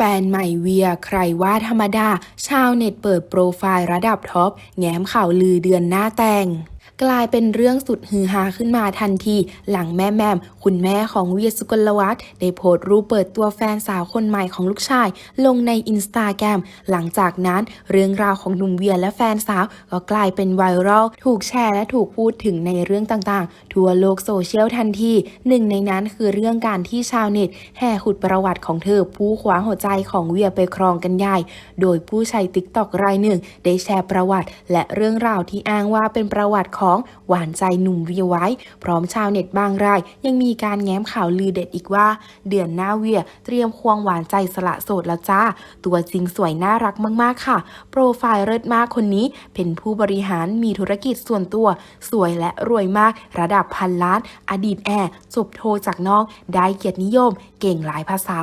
แฟนใหม่เวียใครว่าธรรมดา ชาวเน็ตเปิดโปรไฟล์ระดับท็อป แง้มข่าวลือเดือนหน้าแต่ง กลายเป็นเรื่องสุดฮือฮาขึ้นมาทันที หลังแม่แมมคุณแม่ของเวียสุกลวัฒน์ได้โพสต์รูปเปิดตัวแฟนสาวคนใหม่ของลูกชาย ลงในอินสตาแกรมหลังจากนั้นเรื่องราวของหนุ่มเวียและแฟนสาว ก็กลายเป็นไวรัลถูกแชร์และถูกพูดถึงในเรื่องต่างๆ ทั่วโลกโซเชียลทันที หนึ่งในนั้นคือเรื่องการที่ชาวเน็ตแห่ขุดประวัติของเธอผู้คว้าหัวใจของเวียไปครองกันใหญ่ โดยผู้ใช้ติ๊กตอกรายหนึ่ง ได้แชร์ประวัติ และเรื่องราวที่อ้างว่าเป็นประวัติของหวานใจหนุ่มเวียไว้ พร้อมชาวเน็ตบางราย ยังมีการแง้มข่าวลือเด็ดอีกว่า เดือนหน้าเวียเตรียมควงหวานใจสละโสดแล้วจ้า ตัวจริงสวยน่ารักมากๆค่ะ โปรไฟล์เลิศมากคนนี้ เป็นผู้บริหารมีธุรกิจส่วนตัว สวยและรวยมาก ระดับพันล้าน อดีตแอร์จบโทจากนอกได้เกียรตินิยม เก่งหลายภาษา